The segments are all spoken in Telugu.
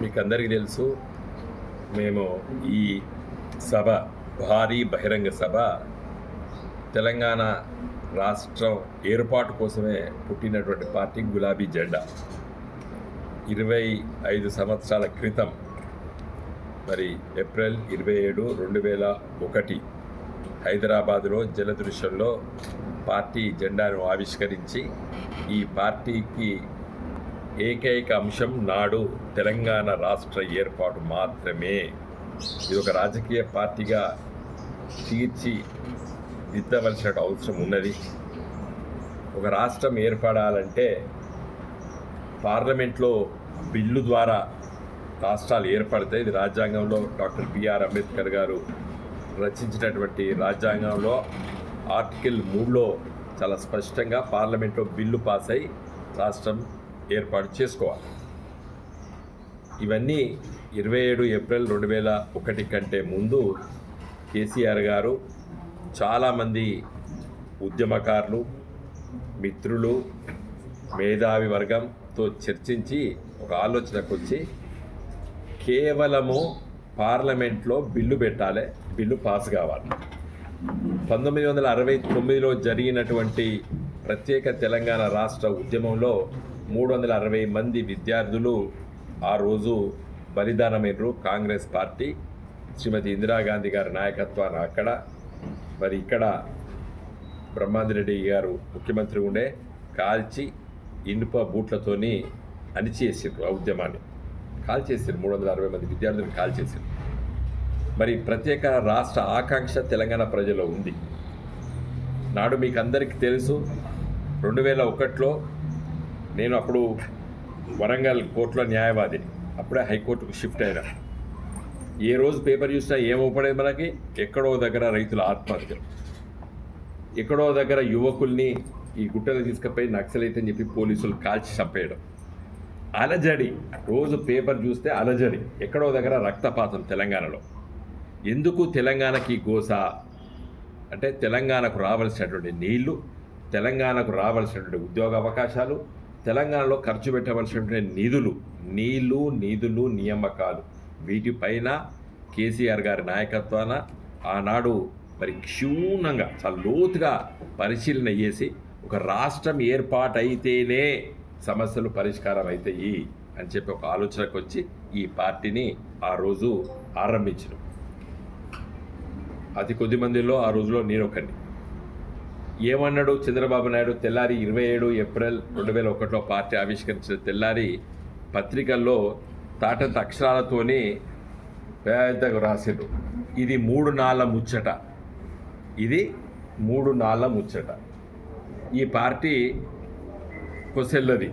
మీకు అందరికీ తెలుసు మేము ఈ సభ భారీ బహిరంగ సభ తెలంగాణ రాష్ట్రం ఏర్పాటు కోసమే పుట్టినటువంటి పార్టీ గులాబీ జెండా. ఇరవై ఐదు సంవత్సరాల క్రితం మరి ఏప్రిల్ ఇరవై ఏడు రెండు వేల ఒకటి హైదరాబాదులో జలదృశ్యంలో పార్టీ జెండాను ఆవిష్కరించి ఈ పార్టీకి ఏకైక అంశం నాడు తెలంగాణ రాష్ట్ర ఏర్పాటు మాత్రమే. ఇది ఒక రాజకీయ పార్టీగా తీర్చి దిద్దవలసిన అవసరం ఉన్నది. ఒక రాష్ట్రం ఏర్పడాలంటే పార్లమెంట్లో బిల్లు ద్వారా రాష్ట్రాలు ఏర్పడతాయి. ఇది రాజ్యాంగంలో డాక్టర్ బిఆర్ అంబేద్కర్ గారు రచించినటువంటి రాజ్యాంగంలో ఆర్టికల్ మూడులో చాలా స్పష్టంగా పార్లమెంట్లో బిల్లు పాస్ అయి రాష్ట్రం ఏర్పాటు చేసుకోవాలి. ఇవన్నీ ఇరవై ఏడు ఏప్రిల్ రెండు వేల ఒకటి కంటే ముందు కేసీఆర్ గారు చాలామంది ఉద్యమకారులు మిత్రులు మేధావి వర్గంతో చర్చించి ఒక ఆలోచనకు వచ్చి కేవలము పార్లమెంట్లో బిల్లు పెట్టాలి బిల్లు పాస్ కావాలి. పంతొమ్మిది వందల అరవై తొమ్మిదిలో జరిగినటువంటి ప్రత్యేక తెలంగాణ రాష్ట్ర ఉద్యమంలో మూడు వందల అరవై మంది విద్యార్థులు ఆ రోజు బలిదానమైనరు కాంగ్రెస్ పార్టీ శ్రీమతి ఇందిరాగాంధీ గారి నాయకత్వాన్ని అక్కడ. మరి ఇక్కడ బ్రహ్మాందిరెడ్డి గారు ముఖ్యమంత్రి ఉండే కాల్చి ఇనుప బూట్లతోని అణిచేసారు ఆ ఉద్యమాన్ని. కాల్చేసారు మూడు వందల అరవై మంది విద్యార్థులను కాల్చేసారు మరి ప్రత్యేక రాష్ట్ర ఆకాంక్ష తెలంగాణ ప్రజల్లో ఉంది. నాడు మీకు అందరికీ తెలుసు రెండు వేల ఒకటిలో నేను అప్పుడు వరంగల్ కోర్టులో న్యాయవాదిని. అప్పుడే హైకోర్టుకు షిఫ్ట్ అయినా. ఏ రోజు పేపర్ చూసినా ఏమవుపడేది మనకి? ఎక్కడో దగ్గర రైతుల ఆత్మహత్యలు ఎక్కడో దగ్గర యువకుల్ని ఈ గుట్టలు తీసుకుపోయి నక్సలైట్ అని చెప్పి పోలీసులు కాల్చి చంపేయడం. అలజడి. రోజు పేపర్ చూస్తే అలజడి. ఎక్కడో దగ్గర రక్తపాతం తెలంగాణలో. ఎందుకు తెలంగాణకి గోస? అంటే తెలంగాణకు రావాల్సినటువంటి నీళ్ళు తెలంగాణకు రావాల్సినటువంటి ఉద్యోగ అవకాశాలు తెలంగాణలో ఖర్చు పెట్టవలసినటువంటి నిధులు నీళ్ళు నిధులు నియామకాలు. వీటిపైన కేసీఆర్ గారి నాయకత్వాన ఆనాడు మరి క్షుణ్ణంగా చాలా లోతుగా పరిశీలన చేసి ఒక రాష్ట్రం ఏర్పాటైతేనే సమస్యలు పరిష్కారం అవుతాయి అని చెప్పి ఒక ఆలోచనకు వచ్చి ఈ పార్టీని ఆ రోజు ఆరంభించిన. అతి కొద్ది మందిలో ఆ రోజులో నేను ఒకరిని ఏమన్నాడు చంద్రబాబు నాయుడు? తెల్లారి ఇరవై ఏడు ఏప్రిల్ రెండు వేల ఒకటిలో పార్టీ ఆవిష్కరించిన తెల్లారి పత్రికల్లో తాటంత అక్షరాలతోని పెద్దగా రాసిండ్రు. ఇది మూడు నాళ్ళ ముచ్చట. ఇది మూడు నాళ్ళ ముచ్చట. ఈ పార్టీ కొసెల్లది.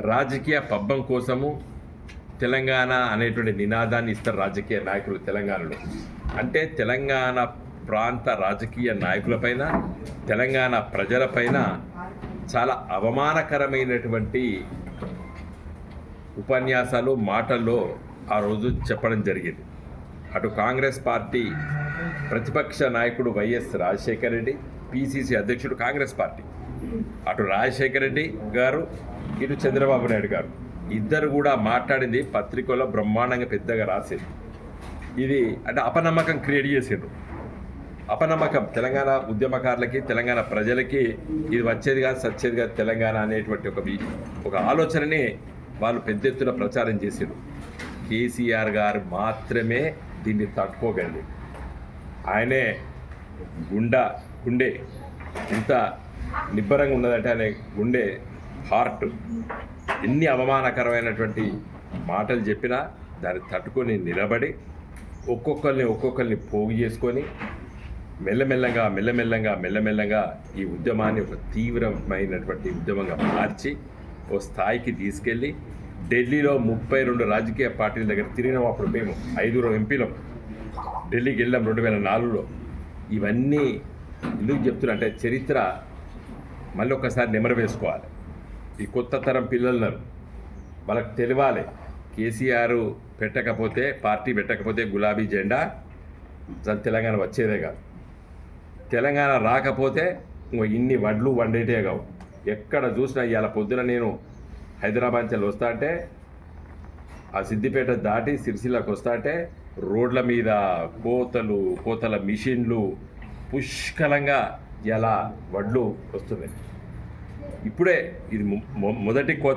రాజకీయ పబ్బం కోసము తెలంగాణ అనేటువంటి నినాదాన్ని ఇస్తారు రాజకీయ నాయకులు తెలంగాణలో. అంటే తెలంగాణ ప్రాంత రాజకీయ నాయకులపైన తెలంగాణ ప్రజలపైన చాలా అవమానకరమైనటువంటి ఉపన్యాసాలు మాటల్లో ఆ రోజు చెప్పడం జరిగింది. అటు కాంగ్రెస్ పార్టీ ప్రతిపక్ష నాయకుడు వైఎస్ రాజశేఖర రెడ్డి పిసిసి అధ్యక్షుడు కాంగ్రెస్ పార్టీ. అటు రాజశేఖర రెడ్డి గారు ఇటు చంద్రబాబు నాయుడు గారు. ఇద్దరు కూడా మాట్లాడింది పత్రికలో బ్రహ్మాండంగా పెద్దగా రాసేది. ఇది అంటే అపనమ్మకం క్రియేట్ చేసిండ్రు. అపనమ్మకం. తెలంగాణ ఉద్యమకారులకి తెలంగాణ ప్రజలకి ఇది వచ్చేది కాదు సచ్చేది కాదు తెలంగాణ అనేటువంటి ఒక ఒక ఆలోచనని వాళ్ళు పెద్ద ఎత్తున ప్రచారం చేసారు కేసీఆర్ గారు మాత్రమే దీన్ని తట్టుకోగలిగి ఆయనే గుండా గుండె ఇంత నిబ్బరంగా ఉన్నదంటే ఆయన గుండె హార్ట్ ఎన్ని అవమానకరమైనటువంటి మాటలు చెప్పినా దాన్ని తట్టుకొని నిలబడి ఒక్కొక్కరిని ఒక్కొక్కరిని పోగు చేసుకొని మెల్లమెల్లగా మెల్లమెల్లగా మెల్లమెల్లగా ఈ ఉద్యమాన్ని ఒక తీవ్రమైనటువంటి ఉద్యమంగా మార్చి ఓ స్థాయికి తీసుకెళ్ళి ఢిల్లీలో ముప్పై రెండు రాజకీయ పార్టీల దగ్గర తిరిగినాం అప్పుడు మేము ఐదుగురు ఎంపీలం. ఢిల్లీకి వెళ్ళాం రెండు వేల నాలుగులో. ఇవన్నీ ఎందుకు చెప్తున్నా అంటే చరిత్ర మళ్ళీ ఒకసారి నెమరు వేసుకోవాలి. ఈ కొత్త తరం పిల్లలను వాళ్ళకి తెలియాలి. కేసీఆర్ పెట్టకపోతే పార్టీ పెట్టకపోతే గులాబీ జెండా. తెలంగాణ వచ్చేదే కాదు. తెలంగాణ రాకపోతే ఇంకో ఇన్ని వడ్లు వండేటే కావు. ఎక్కడ చూసినా ఇవాళ పొద్దున నేను హైదరాబాద్ నుంచి వస్తా అంటే ఆ సిద్దిపేట దాటి సిరిసిల్లకు వస్తాంటే రోడ్ల మీద కోతలు కోతల మిషన్లు పుష్కలంగా ఇలా వడ్లు వస్తున్నాయి. ఇప్పుడే ఇది మొదటి కోత.